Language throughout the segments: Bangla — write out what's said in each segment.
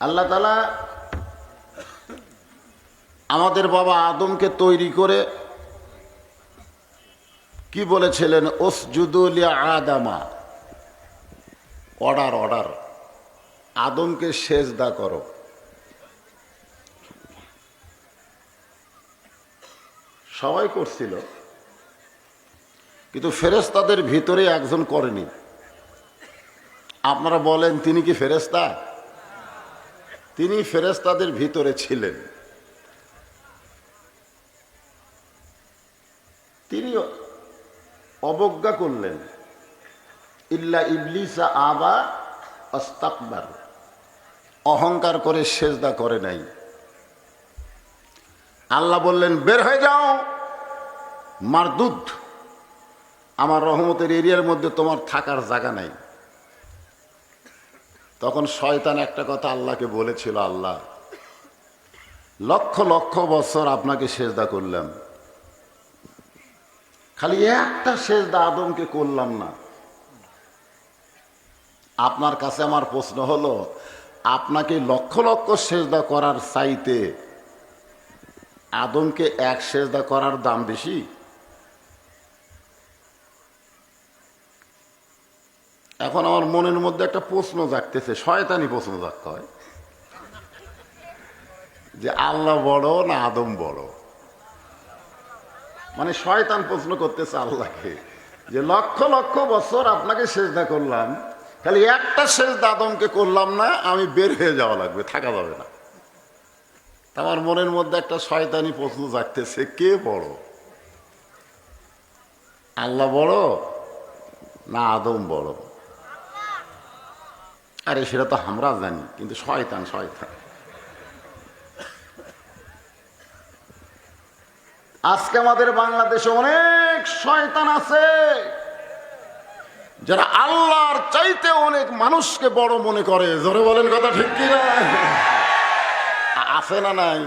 আল্লাহ তালা আমাদের বাবা আদমকে তৈরি করে কি বলেছিলেন? ওসজুদুল আদামা। Order order. আদমকে সেজদা করো। সবাই করছিল। কিন্তু ফেরেস্তাদের ভিতরে একজন করেনি। আপনারা বলেন, তিনি কি ফেরেস্তা তিনি ফেরেস্তাদের ভিতরে ছিলেন। তিনি অবজ্ঞা করলেন। ইল্লা ইবলিসা আবা অস্তাকবার অহংকার করে সেজদা করে নাই। আল্লাহ বললেন, বের হয়ে যাও। মারদুদ, আমার রহমতের এরিয়ার মধ্যে তোমার থাকার জায়গা নাই। তখন শয়তান একটা কথা আল্লাহকে বলেছিল, আল্লাহ, লক্ষ লক্ষ বছর আপনাকে সেজদা করলাম। খালি একটা সেজদা আদমকে করলাম না। আপনার কাছে আমার প্রশ্ন হলো, আপনাকে লক্ষ লক্ষ সেজদা করার চাইতে আদমকে এক সেজদা করার দাম বেশি? এখন আমার মনের মধ্যে একটা প্রশ্ন জাগতেছে, শয়তানি প্রশ্ন জাগতে হয়। যে আল্লাহ বড় না আদম বড়? মানে শয়তান প্রশ্ন করতেছে আল্লাহকে যে লক্ষ লক্ষ বছর আপনাকে সেজদা করলাম, খালি একটা সেজদা আদমকে করলাম না, আমি বের হয়ে যাওয়া লাগবে, থাকা যাবে না। আমার মনের মধ্যে একটা শয়তানি প্রশ্ন জাগতেছে, কে বড়? আল্লাহ বড় না আদম বড়? আরে সেটা তো আমরা জানি, কিন্তু শয়তান শয়তান। আজকে আমাদের বাংলাদেশে অনেক শয়তান আছে, যারা আল্লাহর চাইতে অনেক মানুষকে বড় মনে করে। জোরে বলেন কথা ঠিক কি না আছে না নাই?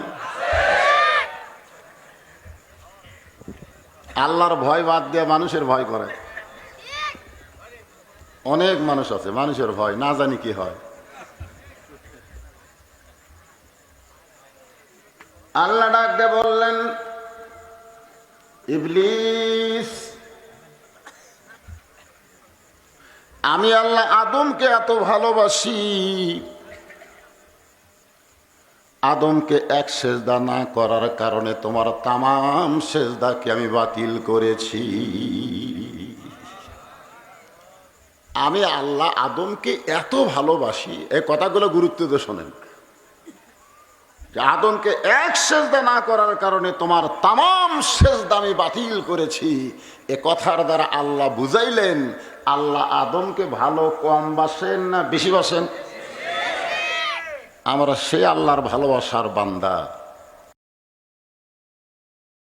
আল্লাহর ভয় বাদ দিয়ে মানুষের ভয় করে। অনেক মানুষ আছে, মানুষের ভয়, না জানি কি হয়। আল্লাহ ডাক দিয়ে বললেন, ইবলিস, আমি আল্লাহ আদমকে এত ভালোবাসি। আদমকে এক সেজদা না করার কারণে তোমার তামাম সেজদাকে আমি বাতিল করেছি। আমি আল্লাহ আদমকে এত ভালোবাসি এই কথাগুলো গুরুত্ব দিয়ে শোনেন। আদমকে এক সেজদা না করার কারণে তোমার তামাম সেজদা আমি বাতিল করেছি। এ কথার দ্বারা আল্লাহ বুঝাইলেন, আল্লাহ আদমকে ভালো কম বাসেন না বেশি বাসেন? আমরা সে আল্লাহর ভালোবাসার বান্দা।